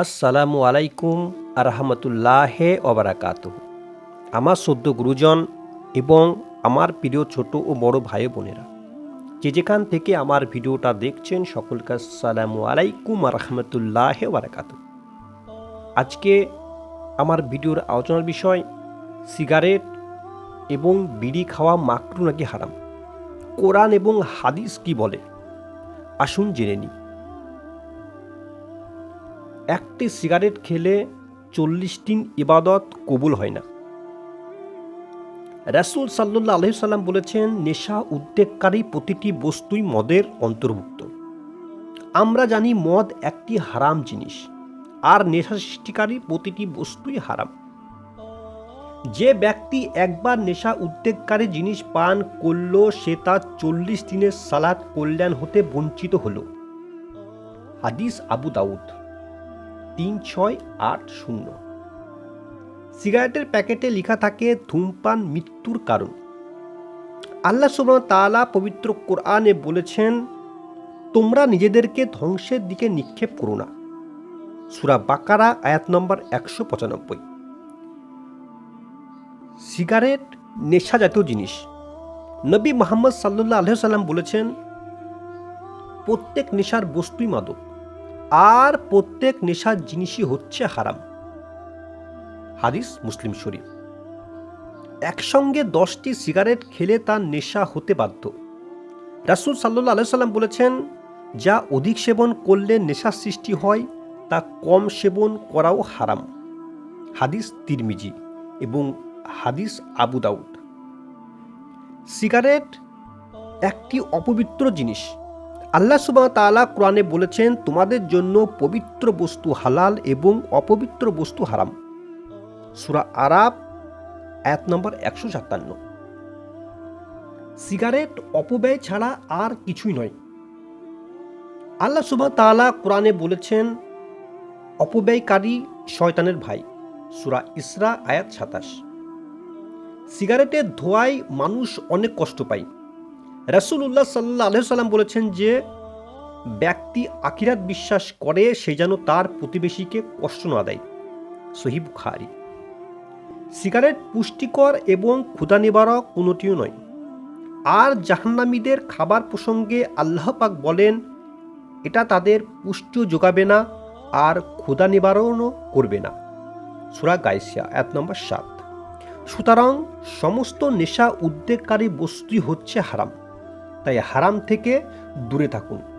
আসসালামু আলাইকুম আরহামতুল্লাহে অবরাকাত আমার সদ্য গুরুজন এবং আমার প্রিয় ছোট ও বড় ভাই বোনেরা, যে যেখান থেকে আমার ভিডিওটা দেখছেন, সকলকে আসসালামু আলাইকুম আরহামতুল্লাহে ওবরাকাত আজকে আমার ভিডিওর আলোচনার বিষয়, সিগারেট এবং বিড়ি খাওয়া মাকরু নাকি হারাম? কোরআন এবং হাদিস কি বলে? আসুন জেনে নিই। একটি সিগারেট খেলে চল্লিশ দিন ইবাদত কবুল হয় না। রাসুল সাল্লাহ আলহিসাল্লাম বলেছেন, নেশা উদ্বেগকারী প্রতিটি বস্তুই মদের অন্তর্ভুক্ত। আমরা জানি মদ একটি হারাম জিনিস, আর নেশা সৃষ্টিকারী প্রতিটি বস্তুই হারাম। যে ব্যক্তি একবার নেশা উদ্বেগকারী জিনিস পান করল, সে তার চল্লিশ দিনের সালাদ কল্যাণ হতে বঞ্চিত হল। হাদিস আবু দাউদ। তিন ছয় আট শূন্য। সিগারেটের প্যাকেটে লেখা থাকে ধূমপান মৃত্যুর কারণ। আল্লাহ সুবাহ তাআলা পবিত্র কোরআনে বলেছেন, তোমরা নিজেদেরকে ধ্বংসের দিকে নিক্ষেপ করো না। সুরা বাকারা, আয়াত নম্বর একশো পঁচানব্বই। সিগারেট নেশা জাতীয় জিনিস। নবী মোহাম্মদ সাল্লাহ আলহাম বলেছেন, প্রত্যেক নেশার বস্তুই মাদক। আর প্রত্যেক নেশার জিনিসই হচ্ছে হারাম। হাদিস মুসলিম শরীফ। একসঙ্গে দশটি সিগারেট খেলে তার নেশা হতে বাধ্য। রাসুল সাল্লাহ আলাইসাল্লাম বলেছেন, যা অধিক সেবন করলে নেশার সৃষ্টি হয়, তা কম সেবন করাও হারাম। হাদিস তিরমিজি এবং হাদিস আবু দাউদ। সিগারেট একটি অপবিত্র জিনিস। আল্লাহ সুবাহ তাআলা কোরআনে বলেছেন, তোমাদের জন্য পবিত্র বস্তু হালাল এবং অপবিত্র বস্তু হারাম। সুরা আরাব এক নম্বর একশো সাতান্ন। সিগারেট অপব্যয় ছাড়া আর কিছুই নয়। আল্লাহ সুবাহ তাআলা কোরআনে বলেছেন, অপব্যয়কারী শয়তানের ভাই। সুরা ইসরা, আয়াত সাতাশ। সিগারেটের ধোয়ায় মানুষ অনেক কষ্ট পায়। রাসুল্লাহ সাল্লাহ আলহাম বলেছেন যে, ব্যক্তি আখিরাত বিশ্বাস করে, সে যেন তার প্রতিবেশীকে কষ্ট না দেয়। সহিব খারি সিগারেট পুষ্টিকর এবং ক্ষুদা নিবারক কোনোটিও নয়। আর জাহান্নামীদের খাবার প্রসঙ্গে আল্লাহ পাক বলেন, এটা তাদের পুষ্টিও যোগাবে না আর ক্ষুদা নিবারণও করবে না। সুরা গাইসিয়া এক নম্বর সাত। সুতরাং সমস্ত নেশা উদ্বেগকারী বস্তুই হচ্ছে হারাম। তাই হারাম থেকে দূরে থাকুন।